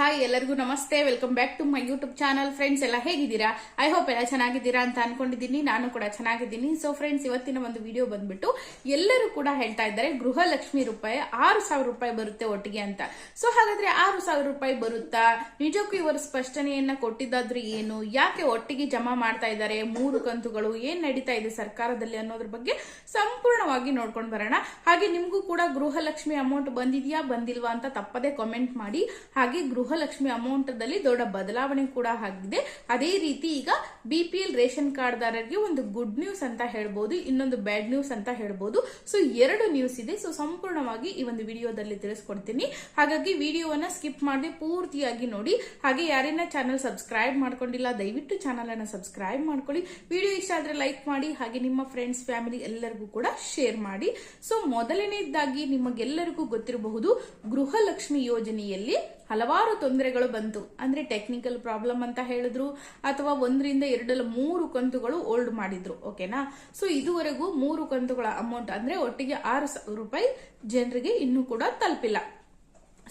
Hi, ಎಲ್ಲರಿಗೂ ನಮಸ್ತೆ. Welcome back to my YouTube channel friends ಎಲ್ಲ ಹೇಗಿದ್ದೀರಾ? ಐ ಹೋಪ್ ಎಲ್ಲ ಚೆನ್ನಾಗಿದ್ದೀರಾ ಅಂತ ಅನ್ಕೊಂಡಿದ್ದೀನಿ. ನಾನು ಕೂಡ ಚೆನ್ನಾಗಿದ್ದೀನಿ. ಸೊ ಫ್ರೆಂಡ್ಸ್ ಇವತ್ತಿನ ಒಂದು ವಿಡಿಯೋ ಬಂದ್ಬಿಟ್ಟು ಎಲ್ಲರೂ ಕೂಡ ಹೇಳ್ತಾ ಇದ್ದಾರೆ, ಗೃಹಲಕ್ಷ್ಮಿ ರೂಪಾಯಿ ಆರು ಸಾವಿರ ರೂಪಾಯಿ ಬರುತ್ತೆ ಒಟ್ಟಿಗೆ ಅಂತ. ಸೊ ಹಾಗಾದ್ರೆ ಆರು ಸಾವಿರ ರೂಪಾಯಿ ಬರುತ್ತಾ? ನಿಜಕ್ಕೂ ಇವರು ಸ್ಪಷ್ಟನೆಯನ್ನ ಕೊಟ್ಟಿದ್ದಾದ್ರೂ ಏನು? ಯಾಕೆ ಒಟ್ಟಿಗೆ ಜಮಾ ಮಾಡ್ತಾ ಇದ್ದಾರೆ? ಮೂರು ಕಂತುಗಳು ಏನ್ ನಡೀತಾ ಇದೆ ಸರ್ಕಾರದಲ್ಲಿ ಅನ್ನೋದ್ರ ಬಗ್ಗೆ ಸಂಪೂರ್ಣವಾಗಿ ನೋಡ್ಕೊಂಡು ಬರೋಣ. ಹಾಗೆ ನಿಮ್ಗೂ ಕೂಡ ಗೃಹಲಕ್ಷ್ಮಿ ಅಮೌಂಟ್ ಬಂದಿದ್ಯಾ, ಬಂದಿಲ್ವಾ ಅಂತ ತಪ್ಪದೆ ಕಾಮೆಂಟ್ ಮಾಡಿ. ಹಾಗೆ ಗೃಹಲಕ್ಷ್ಮಿ ಅಮೌಂಟ್ ದಲ್ಲಿ ದೊಡ್ಡ ಬದಲಾವಣೆ ಕೂಡ ಆಗಿದೆ. ಅದೇ ರೀತಿ ಈಗ ಬಿ ಪಿ ಎಲ್ ರೇಷನ್ ಕಾರ್ಡ್ದಾರರಿಗೆ ಒಂದು ಗುಡ್ ನ್ಯೂಸ್ ಅಂತ ಹೇಳ್ಬೋದು, ಇನ್ನೊಂದು ಬ್ಯಾಡ್ ನ್ಯೂಸ್ ಅಂತ ಹೇಳ್ಬೋದು. ಸೊ, ಎರಡು ನ್ಯೂಸ್ ಇದೆ. ಸೊ, ಸಂಪೂರ್ಣವಾಗಿ ಈ ಒಂದು ವಿಡಿಯೋದಲ್ಲಿ ತಿಳಿಸ್ಕೊಡ್ತೀನಿ. ಹಾಗಾಗಿ ವಿಡಿಯೋವನ್ನ ಸ್ಕಿಪ್ ಮಾಡದೆ ಪೂರ್ತಿಯಾಗಿ ನೋಡಿ. ಹಾಗೆ ಯಾರೇನ ಚಾನಲ್ ಸಬ್ಸ್ಕ್ರೈಬ್ ಮಾಡ್ಕೊಂಡಿಲ್ಲ, ದಯವಿಟ್ಟು ಚಾನಲ್ ಅನ್ನ ಸಬ್ಸ್ಕ್ರೈಬ್ ಮಾಡ್ಕೊಳ್ಳಿ. ವಿಡಿಯೋ ಇಷ್ಟ ಆದ್ರೆ ಲೈಕ್ ಮಾಡಿ, ಹಾಗೆ ನಿಮ್ಮ ಫ್ರೆಂಡ್ಸ್, ಫ್ಯಾಮಿಲಿ ಎಲ್ಲರಿಗೂ ಕೂಡ ಶೇರ್ ಮಾಡಿ. ಸೊ, ಮೊದಲನೇದಾಗಿ ನಿಮಗೆಲ್ಲರಿಗೂ ಗೊತ್ತಿರಬಹುದು, ಗೃಹಲಕ್ಷ್ಮಿ ಯೋಜನೆಯಲ್ಲಿ ಹಲವಾರು ತೊಂದರೆಗಳು ಬಂತು. ಅಂದ್ರೆ ಟೆಕ್ನಿಕಲ್ ಪ್ರಾಬ್ಲಮ್ ಅಂತ ಹೇಳಿದ್ರು, ಅಥವಾ ಒಂದರಿಂದ ಎರಡಲ್ಲ ಮೂರು ಕಂತುಗಳು ಓಲ್ಡ್ ಮಾಡಿದ್ರು ಓಕೆನಾ ಸೊ ಇದುವರೆಗೂ ಮೂರು ಕಂತುಗಳ ಅಮೌಂಟ್ ಅಂದ್ರೆ ಒಟ್ಟಿಗೆ ಆರು ಸಾವಿರ ರೂಪಾಯಿ ಜನರಿಗೆ ಇನ್ನೂ ಕೂಡ ತಲುಪಿಲ್ಲ.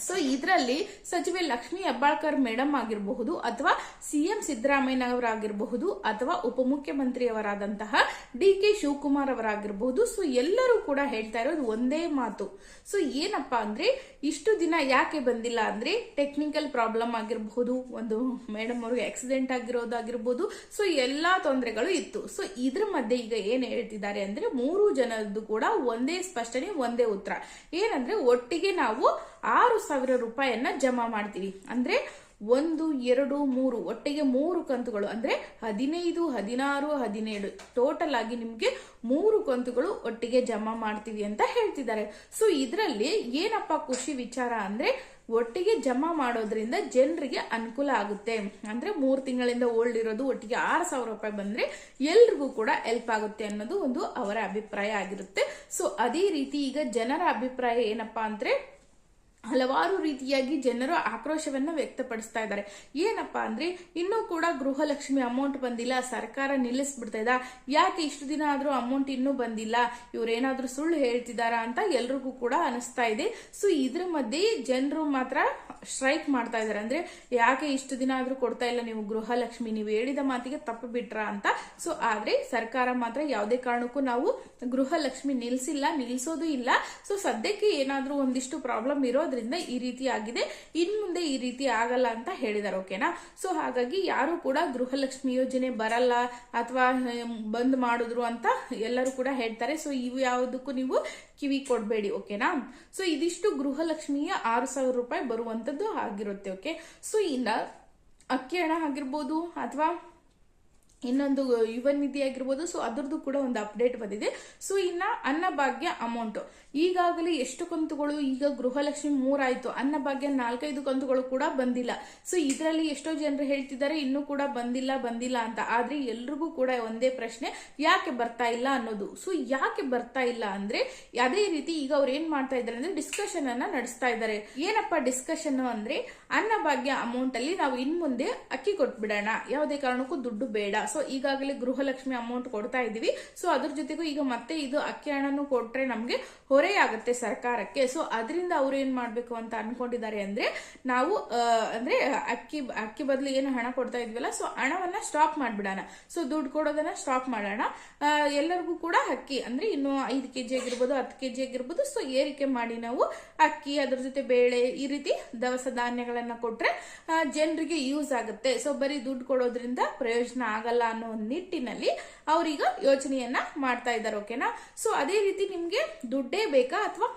ಸೊ ಇದರಲ್ಲಿ ಸಚಿವೆ ಲಕ್ಷ್ಮಿ ಹೆಬ್ಬಾಳ್ಕರ್ ಮೇಡಮ್ ಆಗಿರಬಹುದು ಅಥವಾ ಸಿಎಂ ಸಿದ್ದರಾಮಯ್ಯನವರಾಗಿರಬಹುದು ಅಥವಾ ಉಪಮುಖ್ಯಮಂತ್ರಿಯವರಾದಂತಹ ಡಿ ಕೆ ಶಿವಕುಮಾರ್ ಅವರಾಗಿರಬಹುದು. ಸೊ ಎಲ್ಲರೂ ಕೂಡ ಹೇಳ್ತಾ ಇರೋದು ಒಂದೇ ಮಾತು. ಸೊ ಏನಪ್ಪಾ ಅಂದ್ರೆ ಇಷ್ಟು ದಿನ ಯಾಕೆ ಬಂದಿಲ್ಲ ಅಂದ್ರೆ ಟೆಕ್ನಿಕಲ್ ಪ್ರಾಬ್ಲಮ್ ಆಗಿರಬಹುದು, ಒಂದು ಮೇಡಮ್ ಅವ್ರಿಗೆ ಆಕ್ಸಿಡೆಂಟ್ ಆಗಿರೋದಾಗಿರ್ಬೋದು ಸೊ ಎಲ್ಲಾ ತೊಂದರೆಗಳು ಇತ್ತು. ಸೊ ಇದ್ರ ಮಧ್ಯೆ ಈಗ ಏನ್ ಹೇಳ್ತಿದ್ದಾರೆ ಅಂದ್ರೆ ಮೂರು ಜನರದ್ದು ಕೂಡ ಒಂದೇ ಸ್ಪಷ್ಟನೆ, ಒಂದೇ ಉತ್ತರ. ಏನಂದ್ರೆ ಒಟ್ಟಿಗೆ ನಾವು ಆರು ಸಾವಿರ ರೂಪಾಯಿಯನ್ನ ಜಮಾ ಮಾಡ್ತೀವಿ. ಅಂದ್ರೆ ಒಂದು, ಎರಡು, ಮೂರು, ಒಟ್ಟಿಗೆ ಮೂರು ಕಂತುಗಳು. ಅಂದ್ರೆ ಹದಿನೈದು, ಹದಿನಾರು, ಹದಿನೇಳು. ಟೋಟಲ್ ಆಗಿ ನಿಮ್ಗೆ ಮೂರು ಕಂತುಗಳು ಒಟ್ಟಿಗೆ ಜಮಾ ಮಾಡ್ತೀವಿ ಅಂತ ಹೇಳ್ತಿದ್ದಾರೆ. ಸೊ ಇದರಲ್ಲಿ ಏನಪ್ಪ ಖುಷಿ ವಿಚಾರ ಅಂದ್ರೆ ಒಟ್ಟಿಗೆ ಜಮಾ ಮಾಡೋದ್ರಿಂದ ಜನರಿಗೆ ಅನುಕೂಲ ಆಗುತ್ತೆ. ಅಂದ್ರೆ ಮೂರು ತಿಂಗಳಿಂದ ಓಲ್ಡ್ ಇರೋದು, ಒಟ್ಟಿಗೆ ಆರು ಸಾವಿರ ರೂಪಾಯಿ ಬಂದ್ರೆ ಎಲ್ರಿಗೂ ಕೂಡ ಹೆಲ್ಪ್ ಆಗುತ್ತೆ ಅನ್ನೋದು ಒಂದು ಅವರ ಅಭಿಪ್ರಾಯ ಆಗಿರುತ್ತೆ. ಸೊ ಅದೇ ರೀತಿ ಈಗ ಜನರ ಅಭಿಪ್ರಾಯ ಏನಪ್ಪಾ ಅಂದ್ರೆ ಹಲವಾರು ರೀತಿಯಾಗಿ ಜನರು ಆಕ್ರೋಶವನ್ನ ವ್ಯಕ್ತಪಡಿಸ್ತಾ ಇದ್ದಾರೆ. ಏನಪ್ಪಾ ಅಂದ್ರೆ, ಇನ್ನೂ ಕೂಡ ಗೃಹಲಕ್ಷ್ಮಿ ಅಮೌಂಟ್ ಬಂದಿಲ್ಲ, ಸರ್ಕಾರ ನಿಲ್ಲಿಸ್ಬಿಡ್ತಾ ಇದ್ದ ಯಾಕೆ ಇಷ್ಟು ದಿನ ಆದ್ರೂ ಅಮೌಂಟ್ ಇನ್ನೂ ಬಂದಿಲ್ಲ? ಇವ್ರೇನಾದ್ರೂ ಸುಳ್ಳು ಹೇಳ್ತಿದ್ದಾರಾ ಅಂತ ಎಲ್ರಿಗೂ ಕೂಡ ಅನಿಸ್ತಾ ಇದೆ. ಸೊ ಇದ್ರ ಮಧ್ಯೆ ಜನರು ಮಾತ್ರ ಸ್ಟ್ರೈಕ್ ಮಾಡ್ತಾ ಇದ್ದಾರೆ. ಅಂದ್ರೆ, ಯಾಕೆ ಇಷ್ಟು ದಿನ ಆದ್ರೂ ಕೊಡ್ತಾ ಇಲ್ಲ ನೀವು ಗೃಹಲಕ್ಷ್ಮಿ, ನೀವು ಹೇಳಿದ ಮಾತಿಗೆ ತಪ್ಪು ಬಿಟ್ರಾ ಅಂತ? ಸೊ ಆದ್ರೆ ಸರ್ಕಾರ ಮಾತ್ರ ಯಾವುದೇ ಕಾರಣಕ್ಕೂ ನಾವು ಗೃಹಲಕ್ಷ್ಮಿ ನಿಲ್ಸಿಲ್ಲ, ನಿಲ್ಸೋದು ಇಲ್ಲ. ಸೊ ಸದ್ಯಕ್ಕೆ ಏನಾದ್ರೂ ಒಂದಿಷ್ಟು ಪ್ರಾಬ್ಲಮ್ ಇರೋದ್ರಿಂದ ಈ ರೀತಿ ಆಗಿದೆ. ಇನ್ ಮುಂದೆ ಈ ರೀತಿ ಆಗಲ್ಲ ಅಂತ ಹೇಳಿದಾರೆ, ಓಕೆನಾ? ಸೊ ಹಾಗಾಗಿ ಯಾರು ಕೂಡ ಗೃಹಲಕ್ಷ್ಮಿ ಯೋಜನೆ ಬರಲ್ಲ ಅಥವಾ ಬಂದ್ ಮಾಡಿದ್ರು ಅಂತ ಎಲ್ಲರೂ ಕೂಡ ಹೇಳ್ತಾರೆ. ಸೊ ಇವು ಯಾವುದಕ್ಕೂ ನೀವು ಕಿವಿ ಕೊಡಬೇಡಿ, ಓಕೆನಾ? ಸೊ ಇದಿಷ್ಟು ಗೃಹಲಕ್ಷ್ಮಿಯ ಆರು ಸಾವಿರ ರೂಪಾಯಿ ಬರುವಂತದ್ದು ಆಗಿರುತ್ತೆ, ಓಕೆ? ಸೊ ಇನ್ನ ಅಕ್ಕಿ ಹಣ ಆಗಿರ್ಬೋದು ಅಥವಾ ಇನ್ನೊಂದು ಯುವ ನಿಧಿ ಆಗಿರ್ಬೋದು ಸೊ ಅದ್ರದ್ದು ಕೂಡ ಒಂದು ಅಪ್ಡೇಟ್ ಬಂದಿದೆ. ಸೊ ಇನ್ನ ಅನ್ನಭಾಗ್ಯ ಅಮೌಂಟ್ ಈಗಾಗಲೇ ಎಷ್ಟು ಕಂತುಗಳು? ಈಗ ಗೃಹಲಕ್ಷ್ಮಿ ಮೂರಾಯ್ತು ಅನ್ನಭಾಗ್ಯ ನಾಲ್ಕೈದು ಕಂತುಗಳು ಕೂಡ ಬಂದಿಲ್ಲ. ಸೊ ಇದರಲ್ಲಿ ಎಷ್ಟೋ ಜನರು ಹೇಳ್ತಿದ್ದಾರೆ, ಇನ್ನೂ ಕೂಡ ಬಂದಿಲ್ಲ ಬಂದಿಲ್ಲ ಅಂತ. ಆದ್ರೆ ಎಲ್ರಿಗೂ ಕೂಡ ಒಂದೇ ಪ್ರಶ್ನೆ, ಯಾಕೆ ಬರ್ತಾ ಇಲ್ಲ ಅನ್ನೋದು? ಸೊ ಯಾಕೆ ಬರ್ತಾ ಇಲ್ಲ ಅಂದ್ರೆ, ಅದೇ ರೀತಿ ಈಗ ಅವ್ರು ಏನ್ ಮಾಡ್ತಾ ಇದ್ದಾರೆ ಅಂದ್ರೆ ಡಿಸ್ಕಷನ್ ಅನ್ನ ನಡೆಸ್ತಾ ಇದ್ದಾರೆ. ಏನಪ್ಪ ಡಿಸ್ಕಷನ್ ಅಂದ್ರೆ, ಅನ್ನಭಾಗ್ಯ ಅಮೌಂಟ್ ಅಲ್ಲಿ ನಾವು ಇನ್ ಮುಂದೆ ಅಕ್ಕಿ ಕೊಟ್ಬಿಡೋಣ. ಯಾವುದೇ ಕಾರಣಕ್ಕೂ ದುಡ್ಡು ಬೇಡ. ಸೊ ಈಗಾಗಲೇ ಗೃಹಲಕ್ಷ್ಮಿ ಅಮೌಂಟ್ ಕೊಡ್ತಾ ಇದೀವಿ ಸೊ ಅದ್ರ ಜೊತೆಗೂ ಈಗ ಮತ್ತೆ ಇದು ಅಕ್ಕಿ ಹಣನು ಕೊಟ್ರೆ ನಮ್ಗೆ ಹೊರೆಯಾಗುತ್ತೆ ಸರ್ಕಾರಕ್ಕೆ. ಸೊ ಅದರಿಂದ ಅವ್ರು ಏನ್ ಮಾಡ್ಬೇಕು ಅಂತ ಅನ್ಕೊಂಡಿದ್ದಾರೆ ಅಂದ್ರೆ, ನಾವು ಅಂದ್ರೆ ಅಕ್ಕಿ ಅಕ್ಕಿ ಬದಲು ಏನು ಹಣ ಕೊಡ್ತಾ ಇದ್ವಲ್ಲ ಸೊ ಹಣವನ್ನ ಸ್ಟಾಪ್ ಮಾಡ್ಬಿಡೋಣ. ಸೊ ದುಡ್ಡು ಕೊಡೋದನ್ನ ಸ್ಟಾಪ್ ಮಾಡೋಣ. ಎಲ್ಲರಿಗೂ ಕೂಡ ಅಕ್ಕಿ ಅಂದ್ರೆ ಇನ್ನು ಐದು ಕೆಜಿ ಆಗಿರ್ಬೋದು, ಹತ್ತು ಕೆಜಿ ಆಗಿರ್ಬೋದು ಸೊ ಏರಿಕೆ ಮಾಡಿ ನಾವು ಅಕ್ಕಿ, ಅದ್ರ ಜೊತೆ ಬೇಳೆ, ಈ ರೀತಿ ದವಸ ಧಾನ್ಯಗಳನ್ನ ಕೊಟ್ರೆ ಜನರಿಗೆ ಯೂಸ್ ಆಗುತ್ತೆ. ಸೊ ಬರೀ ದುಡ್ಡು ಕೊಡೋದ್ರಿಂದ ಪ್ರಯೋಜನ ಆಗಲ್ಲ. ಅನ್ನೋ ಒಂದು ನಿಟ್ಟಿನಲ್ಲಿ ಅವ್ರೀಗ ಯೋಚನೆಯನ್ನ ಮಾಡ್ತಾ ಇದ್ದಾರೆ ಓಕೆನಾ ಸೊ ಅದೇ ರೀತಿ ನಿಮ್ಗೆ ದುಡ್ಡೇ ಬೇಕಾ ಅಥವಾ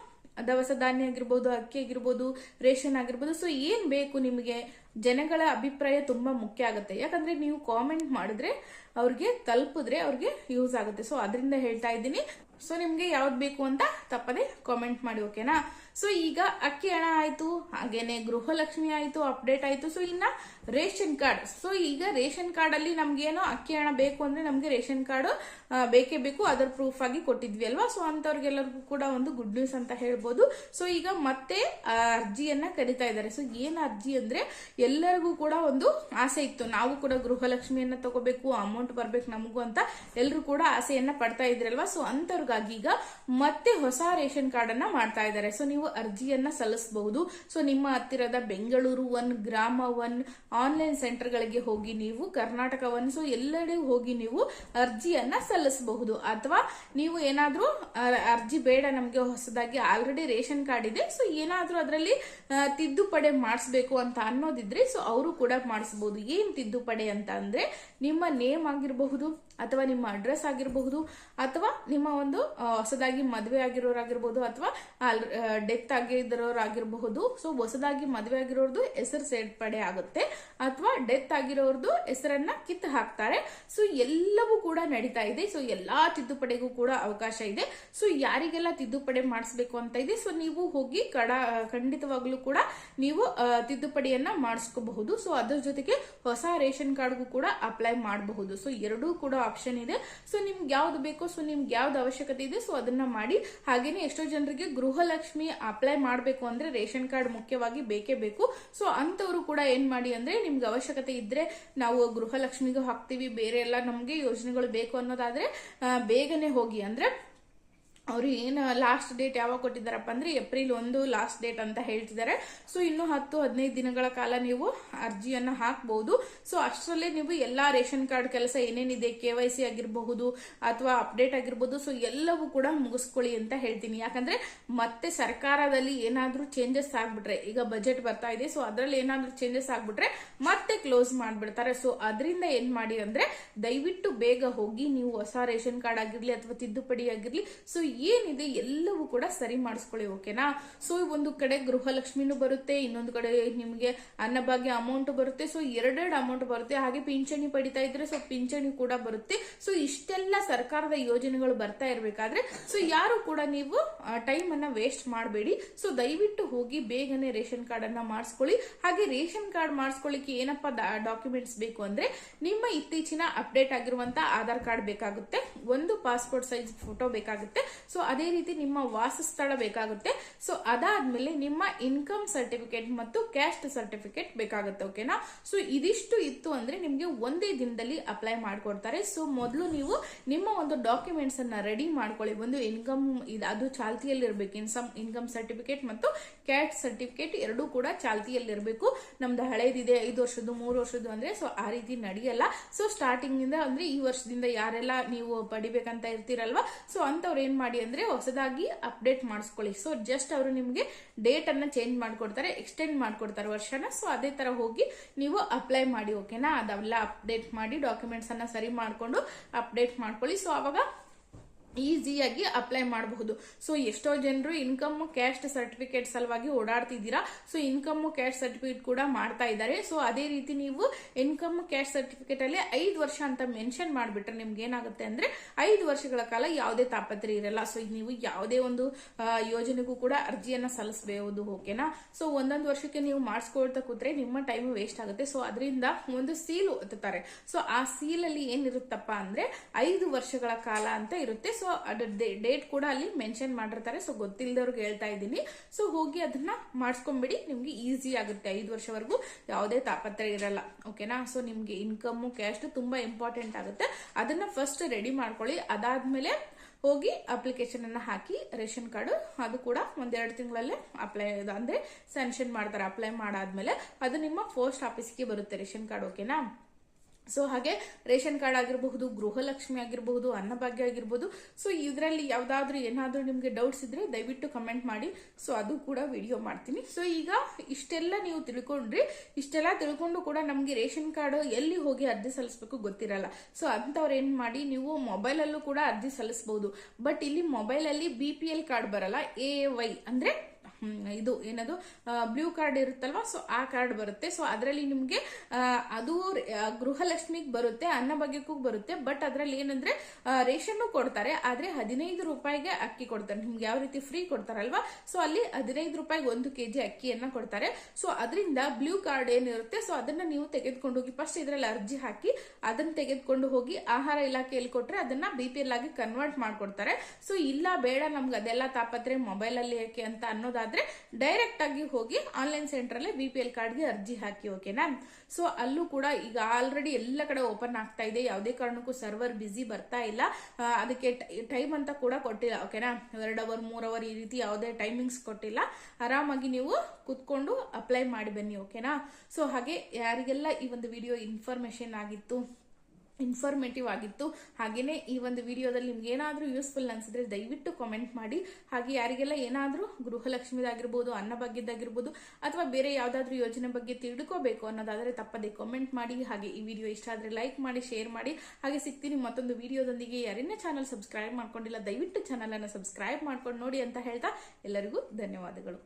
ದವಸ ಧಾನ್ಯ ಆಗಿರ್ಬೋದು, ಅಕ್ಕಿ ಆಗಿರ್ಬೋದು, ರೇಷನ್ ಆಗಿರ್ಬೋದು? ಸೊ ಏನ್ ಬೇಕು ನಿಮಗೆ? ಜನಗಳ ಅಭಿಪ್ರಾಯ ತುಂಬಾ ಮುಖ್ಯ ಆಗುತ್ತೆ. ಯಾಕಂದ್ರೆ ನೀವು ಕಾಮೆಂಟ್ ಮಾಡಿದ್ರೆ ಅವ್ರಿಗೆ ತಲುಪಿದ್ರೆ ಅವ್ರಿಗೆ ಯೂಸ್ ಆಗುತ್ತೆ. ಸೊ ಅದರಿಂದ ಹೇಳ್ತಾ ಇದ್ದೀನಿ. ಸೊ ನಿಮ್ಗೆ ಯಾವ್ದು ಬೇಕು ಅಂತ ತಪ್ಪದೆ ಕಾಮೆಂಟ್ ಮಾಡಿ ಓಕೆನಾ ಸೊ ಈಗ ಅಕ್ಕಿ ಹಣ ಆಯ್ತು, ಹಾಗೇನೆ ಗೃಹಲಕ್ಷ್ಮಿ ಆಯ್ತು ಅಪ್ಡೇಟ್ ಆಯ್ತು. ಸೊ ಇನ್ನ ರೇಷನ್ ಕಾರ್ಡ್. ಸೊ ಈಗ ರೇಷನ್ ಕಾರ್ಡ್ ಅಲ್ಲಿ ನಮ್ಗೇನೋ ಅಕ್ಕಿ ಹಣ ಬೇಕು ಅಂದ್ರೆ ನಮ್ಗೆ ರೇಷನ್ ಕಾರ್ಡ್ ಬೇಕೇ ಬೇಕು. ಅದರ ಪ್ರೂಫ್ ಆಗಿ ಕೊಟ್ಟಿದ್ವಿ ಅಲ್ವಾ? ಸೊ ಅಂತವ್ರಿಗೆಲ್ಲರಿಗೂ ಕೂಡ ಒಂದು ಗುಡ್ ನ್ಯೂಸ್ ಅಂತ ಹೇಳ್ಬೋದು. ಸೊ ಈಗ ಮತ್ತೆ ಅರ್ಜಿಯನ್ನ ಕರಿತಾ ಇದ್ದಾರೆ. ಸೊ ಏನ್ ಅರ್ಜಿ ಅಂದ್ರೆ ಎಲ್ಲರಿಗೂ ಕೂಡ ಒಂದು ಆಸೆ ಇತ್ತು. ನಾವು ಕೂಡ ಗೃಹಲಕ್ಷ್ಮಿಯನ್ನ ತಗೋಬೇಕು ಅಮೌಂಟ್ ಬರ್ಬೇಕು ನಮಗೂ ಅಂತ ಎಲ್ಲರೂ ಕೂಡ ಆಸೆಯನ್ನ ಪಡ್ತಾ ಇದ್ರಲ್ವಾ? ಸೊ ಅಂತವ್ರಿಗಾಗಿ ಈಗ ಮತ್ತೆ ಹೊಸ ರೇಷನ್ ಕಾರ್ಡ್ ಅನ್ನ ಮಾಡ್ತಾ ಇದ್ದಾರೆ. ಸೊ ನೀವು ಅರ್ಜಿಯನ್ನ ಸಲ್ಲಿಸಬಹುದು. ಸೊ ನಿಮ್ಮ ಹತ್ತಿರದ Bengaluru one, Grama one online ಸೆಂಟರ್ಗಳಿಗೆ ಹೋಗಿ ನೀವು, ಕರ್ನಾಟಕ ಒನ್ ಸೊ ಎಲ್ಲೆಡೆ ಹೋಗಿ ನೀವು ಅರ್ಜಿಯನ್ನ ಸಲ್ಲಿಸಬಹುದು. ಅಥವಾ ನೀವು ಏನಾದ್ರೂ ಅರ್ಜಿ ಬೇಡ, ನಮಗೆ ಹೊಸದಾಗಿ ಆಲ್ರೆಡಿ ರೇಷನ್ ಕಾರ್ಡ್ ಇದೆ. ಸೊ ಏನಾದ್ರೂ ಅದರಲ್ಲಿ ತಿದ್ದುಪಡಿ ಮಾಡಿಸ್ಬೇಕು ಅಂತ ಅನ್ನೋದಿದ್ರೆ ಸೊ ಅವರು ಕೂಡ ಮಾಡಿಸಬಹುದು ಏನ್ ತಿದ್ದುಪಡಿ ಅಂತ ಅಂದ್ರೆ ನಿಮ್ಮ ನೇಮ್ ಆಗಿರಬಹುದು ಅಥವಾ ನಿಮ್ಮ ಅಡ್ರೆಸ್ ಆಗಿರಬಹುದು, ಅಥವಾ ನಿಮ್ಮ ಒಂದು ಹೊಸದಾಗಿ ಮದುವೆ ಆಗಿರೋರಾಗಿರ್ಬೋದು ಅಥವಾ ಡೆತ್ ಆಗಿರೋರಾಗಿರಬಹುದು ಸೊ ಹೊಸದಾಗಿ ಮದುವೆ ಆಗಿರೋರ್ದು ಹೆಸರು ಸೇರ್ಪಡೆ ಆಗುತ್ತೆ. ಅಥವಾ ಡೆತ್ ಆಗಿರೋರ್ದು ಹೆಸರನ್ನ ಕಿತ್ತು ಹಾಕ್ತಾರೆ. ಸೊ ಎಲ್ಲವೂ ಕೂಡ ನಡೀತಾ ಇದೆ. ಸೊ ಎಲ್ಲಾ ತಿದ್ದುಪಡಿಗೂ ಕೂಡ ಅವಕಾಶ ಇದೆ. ಸೊ ಯಾರಿಗೆಲ್ಲ ತಿದ್ದುಪಡಿ ಮಾಡಿಸ್ಬೇಕು ಅಂತ ಇದೆ ಸೊ ನೀವು ಹೋಗಿ ಕಡ, ಖಂಡಿತವಾಗ್ಲೂ ಕೂಡ ನೀವು ತಿದ್ದುಪಡಿಯನ್ನ ಮಾಡಿಸ್ಕೋಬಹುದು. ಸೊ ಅದ್ರ ಜೊತೆಗೆ ಹೊಸ ರೇಷನ್ ಕಾರ್ಡ್ಗೂ ಕೂಡ ಅಪ್ಲೈ ಮಾಡಬಹುದು. ಸೊ ಎರಡೂ ಕೂಡ ಆಪ್ಷನ್ ಇದೆ. ಸೊ ನಿಮ್ಗೆ ಯಾವ್ದು ಬೇಕೋ ಸೊ ನಿಮ್ಗೆ ಯಾವ್ದು ಅವಶ್ಯಕತೆ ಇದೆ ಸೊ ಅದನ್ನ ಮಾಡಿ. ಹಾಗೇನೆ ಎಷ್ಟೋ ಜನರಿಗೆ ಗೃಹಲಕ್ಷ್ಮಿ ಅಪ್ಲೈ ಮಾಡಬೇಕು ಅಂದ್ರೆ ರೇಷನ್ ಕಾರ್ಡ್ ಮುಖ್ಯವಾಗಿ ಬೇಕೇ ಬೇಕು. ಸೊ ಅಂತವರು ಕೂಡ ಏನ್ ಮಾಡಿ ಅಂದ್ರೆ ನಿಮ್ಗೆ ಅವಶ್ಯಕತೆ ಇದ್ರೆ ನಾವು ಗೃಹಲಕ್ಷ್ಮಿಗೂ ಹಾಕ್ತಿವಿ, ಬೇರೆ ಎಲ್ಲ ನಮ್ಗೆ ಯೋಜನೆಗಳು ಬೇಕು ಅನ್ನೋದಾದ್ರೆ ಬೇಗನೆ ಹೋಗಿ ಅಂದ್ರೆ ಅವರು ಏನು ಲಾಸ್ಟ್ ಡೇಟ್ ಯಾವಾಗ ಕೊಟ್ಟಿದ್ದಾರಪ್ಪ ಅಂದ್ರೆ ಏಪ್ರಿಲ್ ಒಂದು ಲಾಸ್ಟ್ ಡೇಟ್ ಅಂತ ಹೇಳ್ತಿದ್ದಾರೆ. ಸೊ ಇನ್ನು ಹತ್ತು, ಹದಿನೈದು ದಿನಗಳ ಕಾಲ ನೀವು ಅರ್ಜಿಯನ್ನು ಹಾಕಬಹುದು ಸೊ ಅಷ್ಟರಲ್ಲೇ ನೀವು ಎಲ್ಲಾ ರೇಷನ್ ಕಾರ್ಡ್ ಕೆಲಸ ಏನೇನಿದೆ, ಕೆ ವೈ ಸಿ ಆಗಿರಬಹುದು ಅಥವಾ ಅಪ್ಡೇಟ್ ಆಗಿರ್ಬೋದು. ಸೊ ಎಲ್ಲವೂ ಕೂಡ ಮುಗಿಸ್ಕೊಳ್ಳಿ ಅಂತ ಹೇಳ್ತೀನಿ. ಯಾಕಂದ್ರೆ ಮತ್ತೆ ಸರ್ಕಾರದಲ್ಲಿ ಏನಾದರೂ ಚೇಂಜಸ್ ಆಗಿಬಿಟ್ರೆ, ಈಗ ಬಜೆಟ್ ಬರ್ತಾ ಇದೆ. ಸೊ ಅದರಲ್ಲಿ ಏನಾದರೂ ಚೇಂಜಸ್ ಆಗಿಬಿಟ್ರೆ ಮತ್ತೆ ಕ್ಲೋಸ್ ಮಾಡಿಬಿಡ್ತಾರೆ. ಸೊ ಅದರಿಂದ ಏನು ಮಾಡಿ ಅಂದ್ರೆ ದಯವಿಟ್ಟು ಬೇಗ ಹೋಗಿ ನೀವು ಹೊಸ ರೇಷನ್ ಕಾರ್ಡ್ ಆಗಿರಲಿ ಅಥವಾ ತಿದ್ದುಪಡಿ ಆಗಿರಲಿ. ಸೊ ಏನಿದೆ ಎಲ್ಲವೂ ಕೂಡ ಸರಿ ಮಾಡಿಸ್ಕೊಳ್ಳಿ, ಓಕೆನಾ? ಸೊ ಒಂದು ಕಡೆ ಗೃಹಲಕ್ಷ್ಮಿನೂ ಬರುತ್ತೆ, ಇನ್ನೊಂದು ಕಡೆ ನಿಮಗೆ ಅನ್ನಭಾಗ್ಯ ಅಮೌಂಟ್ ಬರುತ್ತೆ. ಸೊ ಎರಡೆರಡು ಅಮೌಂಟ್ ಬರುತ್ತೆ. ಹಾಗೆ ಪಿಂಚಣಿ ಪಡಿತಾ ಇದ್ರೆ ಸೊ ಪಿಂಚಣಿ ಕೂಡ ಬರುತ್ತೆ. ಸೊ ಇಷ್ಟೆಲ್ಲ ಸರ್ಕಾರದ ಯೋಜನೆಗಳು ಬರ್ತಾ ಇರಬೇಕಾದ್ರೆ ಸೊ ಯಾರು ಕೂಡ ನೀವು ಟೈಮ್ ಅನ್ನ ವೇಸ್ಟ್ ಮಾಡಬೇಡಿ. ಸೊ ದಯವಿಟ್ಟು ಹೋಗಿ ಬೇಗನೆ ರೇಷನ್ ಕಾರ್ಡ್ ಅನ್ನ ಮಾಡಿಸ್ಕೊಳ್ಳಿ. ಹಾಗೆ ರೇಷನ್ ಕಾರ್ಡ್ ಮಾಡಿಸ್ಕೊಳ್ಳಿಕ್ಕೆ ಏನಪ್ಪ ಡಾಕ್ಯುಮೆಂಟ್ಸ್ ಬೇಕು ಅಂದ್ರೆ, ನಿಮ್ಮ ಇತ್ತೀಚಿನ ಅಪ್ಡೇಟ್ ಆಗಿರುವಂತ ಆಧಾರ್ ಕಾರ್ಡ್ ಬೇಕಾಗುತ್ತೆ. ಒಂದು ಪಾಸ್ಪೋರ್ಟ್ ಸೈಜ್ ಫೋಟೋ ಬೇಕಾಗುತ್ತೆ. ಸೊ ಅದೇ ರೀತಿ ನಿಮ್ಮ ವಾಸಸ್ಥಳ ಬೇಕಾಗುತ್ತೆ. ಸೊ ಅದಾದ್ಮೇಲೆ ನಿಮ್ಮ ಇನ್ಕಮ್ ಸರ್ಟಿಫಿಕೇಟ್ ಮತ್ತು ಕ್ಯಾಸ್ಟ್ ಸರ್ಟಿಫಿಕೇಟ್ ಬೇಕಾಗುತ್ತೆ ಓಕೆನಾ ಸೊ ಇದಿಷ್ಟು ಇತ್ತು ಅಂದ್ರೆ ನಿಮ್ಗೆ ಒಂದೇ ದಿನದಲ್ಲಿ ಅಪ್ಲೈ ಮಾಡ್ಕೊಡ್ತಾರೆ. ಸೊ ಮೊದಲು ನೀವು ನಿಮ್ಮ ಒಂದು ಡಾಕ್ಯುಮೆಂಟ್ಸ್ ಅನ್ನ ರೆಡಿ ಮಾಡ್ಕೊಳ್ಳಿ. ಒಂದು ಇನ್ಕಮ್ ಅದು ಚಾಲ್ತಿಯಲ್ಲಿ ಇರಬೇಕು ಇನ್ಸಮ್ ಇನ್ಕಮ್ ಸರ್ಟಿಫಿಕೇಟ್ ಮತ್ತು ಕ್ಯಾಸ್ಟ್ ಸರ್ಟಿಫಿಕೇಟ್ ಎರಡೂ ಕೂಡ ಚಾಲ್ತಿಯಲ್ಲಿ ಇರಬೇಕು ನಮ್ದು ಹಳೇದಿದೆ, ಐದು ವರ್ಷದ್ದು, ಮೂರು ವರ್ಷದ್ದು ಅಂದ್ರೆ ಸೊ ಆ ರೀತಿ ನಡೆಯಲ್ಲ. ಸೊ ಸ್ಟಾರ್ಟಿಂಗ್ ಇಂದ ಅಂದ್ರೆ ಈ ವರ್ಷದಿಂದ ಯಾರೆಲ್ಲ ನೀವು ಪಡಿಬೇಕಂತ ಇರ್ತೀರಲ್ವಾ? ಸೊ ಅಂತವ್ರು ಏನ್ ಮಾಡಿ? ಅಂದ್ರೆ ಹೊಸದಾಗಿ ಅಪ್ಡೇಟ್ ಮಾಡಿಸ್ಕೊಳ್ಳಿ. ಸೊ ಜಸ್ಟ್ ಅವರು ನಿಮಗೆ ಡೇಟ್ ಅನ್ನ ಚೇಂಜ್ ಮಾಡ್ಕೊಡ್ತಾರೆ ಎಕ್ಸ್ಟೆಂಡ್ ಮಾಡ್ಕೊಡ್ತಾರೆ ವರ್ಷನ. ಸೊ ಅದೇ ತರ ಹೋಗಿ ನೀವು ಅಪ್ಲೈ ಮಾಡಿ ಓಕೆನಾ ಅದೆಲ್ಲ ಅಪ್ಡೇಟ್ ಮಾಡಿ ಡಾಕ್ಯುಮೆಂಟ್ಸ್ ಅನ್ನ ಸರಿ ಮಾಡ್ಕೊಂಡು ಅಪ್ಡೇಟ್ ಮಾಡ್ಕೊಳ್ಳಿ. ಸೊ ಅವಾಗ ಈಸಿಯಾಗಿ ಅಪ್ಲೈ ಮಾಡಬಹುದು. ಸೊ ಎಷ್ಟೋ ಜನರು ಇನ್ಕಮ್ ಕ್ಯಾಸ್ಟ್ ಸರ್ಟಿಫಿಕೇಟ್ ಸಲುವಾಗಿ ಓಡಾಡ್ತಿದ್ದೀರಾ. ಸೊ ಇನ್ಕಮ್ ಕ್ಯಾಸ್ಟ್ ಸರ್ಟಿಫಿಕೇಟ್ ಕೂಡ ಮಾಡ್ತಾ ಇದ್ದಾರೆ. ಸೊ ಅದೇ ರೀತಿ ನೀವು ಇನ್ಕಮ್ ಕ್ಯಾಸ್ಟ್ ಸರ್ಟಿಫಿಕೇಟ್ ಅಲ್ಲಿ ಐದು ವರ್ಷ ಅಂತ ಮೆನ್ಷನ್ ಮಾಡಿಬಿಟ್ರೆ ನಿಮ್ಗೆ ಏನಾಗುತ್ತೆ ಅಂದ್ರೆ ಐದು ವರ್ಷಗಳ ಕಾಲ ಯಾವುದೇ ತಾಪತ್ರೆ ಇರಲ್ಲ. ಸೊ ನೀವು ಯಾವುದೇ ಒಂದು ಯೋಜನೆಗೂ ಕೂಡ ಅರ್ಜಿಯನ್ನ ಸಲ್ಲಿಸಬಹುದು, ಓಕೆನಾ? ಸೊ ಒಂದೊಂದು ವರ್ಷಕ್ಕೆ ನೀವು ಮಾಡಿಸ್ಕೊಳ್ತಾ ಕೂತ್ರೆ ನಿಮ್ಮ ಟೈಮ್ ವೇಸ್ಟ್ ಆಗುತ್ತೆ. ಸೊ ಅದರಿಂದ ಒಂದು ಸೀಲ್ ಒತ್ತುತ್ತಾರೆ. ಸೊ ಆ ಸೀಲ್ ಅಲ್ಲಿ ಏನಿರುತ್ತಪ್ಪ ಅಂದ್ರೆ ಐದು ವರ್ಷಗಳ ಕಾಲ ಅಂತ ಇರುತ್ತೆ. ಸೊ ಅದ್ರ ಡೇಟ್ ಕೂಡ ಅಲ್ಲಿ ಮೆನ್ಷನ್ ಮಾಡಿರ್ತಾರೆ. ಸೊ ಗೊತ್ತಿಲ್ಲದವ್ರಿಗೆ ಹೇಳ್ತಾ ಇದ್ದೀನಿ. ಸೊ ಹೋಗಿ ಅದನ್ನ ಮಾಡಿಸ್ಕೊಂಬಿಡಿ. ನಿಮ್ಗೆ ಈಸಿ ಆಗುತ್ತೆ. ಐದು ವರ್ಷವರೆಗೂ ಯಾವುದೇ ತಾಪತ್ರ ಇರಲ್ಲ. ಓಕೆನಾ? ಸೊ ನಿಮ್ಗೆ ಇನ್ಕಮ್ ಕ್ಯಾಶ್ ತುಂಬಾ ಇಂಪಾರ್ಟೆಂಟ್ ಆಗುತ್ತೆ. ಅದನ್ನ ಫಸ್ಟ್ ರೆಡಿ ಮಾಡ್ಕೊಳ್ಳಿ. ಅದಾದ್ಮೇಲೆ ಹೋಗಿ ಅಪ್ಲಿಕೇಶನ್ ಅನ್ನ ಹಾಕಿ, ರೇಷನ್ ಕಾರ್ಡ್ ಅದು ಕೂಡ ಒಂದೆರಡು ತಿಂಗಳಲ್ಲೇ ಅಪ್ಲೈ ಅಂದ್ರೆ ಸ್ಯಾಂಕ್ಷನ್ ಮಾಡ್ತಾರೆ. ಅಪ್ಲೈ ಮಾಡಾದ್ಮೇಲೆ ಅದು ನಿಮ್ಮ ಪೋಸ್ಟ್ ಆಫೀಸ್ಗೆ ಬರುತ್ತೆ ರೇಷನ್ ಕಾರ್ಡ್. ಓಕೆನಾ? ಸೊ ಹಾಗೆ ರೇಷನ್ ಕಾರ್ಡ್ ಆಗಿರಬಹುದು, ಗೃಹಲಕ್ಷ್ಮಿ ಆಗಿರಬಹುದು, ಅನ್ನಭಾಗ್ಯ ಆಗಿರ್ಬೋದು. ಸೊ ಇದರಲ್ಲಿ ಯಾವುದಾದ್ರೂ ಏನಾದರೂ ನಿಮಗೆ ಡೌಟ್ಸ್ ಇದ್ರೆ ದಯವಿಟ್ಟು ಕಮೆಂಟ್ ಮಾಡಿ. ಸೊ ಅದು ಕೂಡ ವಿಡಿಯೋ ಮಾಡ್ತೀನಿ. ಸೊ ಈಗ ಇಷ್ಟೆಲ್ಲ ನೀವು ತಿಳ್ಕೊಂಡ್ರಿ. ಇಷ್ಟೆಲ್ಲ ತಿಳ್ಕೊಂಡು ಕೂಡ ನಮಗೆ ರೇಷನ್ ಕಾರ್ಡ್ ಎಲ್ಲಿ ಹೋಗಿ ಅರ್ಜಿ ಸಲ್ಲಿಸಬೇಕು ಗೊತ್ತಿರಲ್ಲ. ಸೊ ಅಂಥವ್ರು ಏನು ಮಾಡಿ, ನೀವು ಮೊಬೈಲ್ ಅಲ್ಲೂ ಕೂಡ ಅರ್ಜಿ ಸಲ್ಲಿಸಬಹುದು ಬಟ್ ಇಲ್ಲಿ ಮೊಬೈಲ್ ಅಲ್ಲಿ ಬಿ ಪಿ ಎಲ್ ಕಾರ್ಡ್ ಬರಲ್ಲ ಎ ವೈ ಅಂದ್ರೆ ಇದು ಏನದು? ಬ್ಲೂ ಕಾರ್ಡ್ ಇರುತ್ತಲ್ವಾ? ಸೊ ಆ ಕಾರ್ಡ್ ಬರುತ್ತೆ. ಸೊ ಅದರಲ್ಲಿ ನಿಮಗೆ ಅದು ಗೃಹಲಕ್ಷ್ಮಿಗೆ ಬರುತ್ತೆ ಅನ್ನಭಾಗ್ಯಕ್ಕೂ ಬರುತ್ತೆ ಬಟ್ ಅದರಲ್ಲಿ ಏನಂದ್ರೆ ರೇಷನ್ ಕೊಡ್ತಾರೆ. ಆದ್ರೆ ಹದಿನೈದು ರೂಪಾಯಿಗೆ ಅಕ್ಕಿ ಕೊಡ್ತಾರೆ. ನಿಮ್ಗೆ ಯಾವ ರೀತಿ ಫ್ರೀ ಕೊಡ್ತಾರಲ್ವಾ? ಸೊ ಅಲ್ಲಿ ಹದಿನೈದು ರೂಪಾಯಿಗೆ ಒಂದು ಕೆಜಿ ಅಕ್ಕಿಯನ್ನ ಕೊಡ್ತಾರೆ. ಸೊ ಅದರಿಂದ ಬ್ಲೂ ಕಾರ್ಡ್ ಏನಿರುತ್ತೆ? ಸೊ ಅದನ್ನ ನೀವು ತೆಗೆದುಕೊಂಡು ಹೋಗಿ ಫಸ್ಟ್ ಇದ್ರಲ್ಲಿ ಅರ್ಜಿ ಹಾಕಿ, ಅದನ್ನ ತೆಗೆದುಕೊಂಡು ಹೋಗಿ, ಆಹಾರ ಇಲಾಖೆಯಲ್ಲಿ ಕೊಟ್ರೆ ಅದನ್ನ ಬಿ ಪಿ ಎಲ್ ಆಗಿ ಕನ್ವರ್ಟ್ ಮಾಡ್ಕೊಡ್ತಾರೆ. ಸೊ ಇಲ್ಲ, ಬೇಡ ನಮ್ಗೆ ಅದೆಲ್ಲ ತಾಪತ್ರೆ ಮೊಬೈಲ್ ಅಲ್ಲಿ ಯಾಕೆ ಅಂತ ಅನ್ನೋದಾದ್ರೆ ಅನ್ನೋದಾದ್ರೆ ಡೈರೆಕ್ಟ್ ಆಗಿ ಹೋಗಿ ಆನ್ಲೈನ್ ಸೆಂಟರ್ ಅಲ್ಲಿ ಬಿ ಪಿ ಎಲ್ ಕಾರ್ಡ್ಗೆ ಅರ್ಜಿ ಹಾಕಿ ಓಕೆನಾ ಸೊ ಅಲ್ಲೂ ಕೂಡ ಈಗ ಆಲ್ರೆಡಿ ಎಲ್ಲ ಕಡೆ ಓಪನ್ ಆಗ್ತಾ ಇದೆ. ಯಾವುದೇ ಕಾರಣಕ್ಕೂ ಸರ್ವರ್ ಬಿಸಿ ಬರ್ತಾ ಇಲ್ಲ. ಅದಕ್ಕೆ ಟೈಮ್ ಅಂತ ಕೂಡ ಕೊಟ್ಟಿಲ್ಲ ಓಕೆನಾ ಎರಡು ಅವರ್ ಮೂರ್ ಅವರ್ ಈ ರೀತಿ ಯಾವುದೇ ಟೈಮಿಂಗ್ಸ್ ಕೊಟ್ಟಿಲ್ಲ. ಆರಾಮಾಗಿ ನೀವು ಕುತ್ಕೊಂಡು ಅಪ್ಲೈ ಮಾಡಿ ಬನ್ನಿ ಓಕೆನಾ ಸೊ ಹಾಗೆ ಯಾರಿಗೆಲ್ಲ ಈ ಒಂದು ವಿಡಿಯೋ ಇನ್ಫಾರ್ಮೇಶನ್ ಆಗಿತ್ತು ಇನ್ಫಾರ್ಮೇಟಿವ್ ಆಗಿತ್ತು. ಹಾಗೆಯೇ ಈ ಒಂದು ವಿಡಿಯೋದಲ್ಲಿ ನಿಮ್ಗೆ ಏನಾದರೂ ಯೂಸ್ಫುಲ್ ಅನಿಸಿದ್ರೆ ದಯವಿಟ್ಟು ಕಾಮೆಂಟ್ ಮಾಡಿ. ಹಾಗೆ ಯಾರಿಗೆಲ್ಲ ಏನಾದರೂ ಗೃಹಲಕ್ಷ್ಮಿದಾಗಿರ್ಬೋದು ಅನ್ನಭಾಗ್ಯದಾಗಿರ್ಬೋದು ಅಥವಾ ಬೇರೆ ಯಾವುದಾದ್ರೂ ಯೋಜನೆ ಬಗ್ಗೆ ತಿಳ್ಕೋಬೇಕು ಅನ್ನೋದಾದರೆ ತಪ್ಪದೆ ಕಾಮೆಂಟ್ ಮಾಡಿ. ಹಾಗೆ ಈ ವಿಡಿಯೋ ಇಷ್ಟ ಆದ್ರೆ ಲೈಕ್ ಮಾಡಿ ಶೇರ್ ಮಾಡಿ. ಹಾಗೆ ಸಿಗ್ತೀನಿ ಮತ್ತೊಂದು ವಿಡಿಯೋದೊಂದಿಗೆ. ಯಾರನ್ನೇ ಚಾನಲ್ ಸಬ್ಸ್ಕ್ರೈಬ್ ಮಾಡ್ಕೊಂಡಿಲ್ಲ, ದಯವಿಟ್ಟು ಚಾನಲನ್ನು ಸಬ್ಸ್ಕ್ರೈಬ್ ಮಾಡ್ಕೊಂಡು ನೋಡಿ ಅಂತ ಹೇಳ್ತಾ ಎಲ್ಲರಿಗೂ ಧನ್ಯವಾದಗಳು.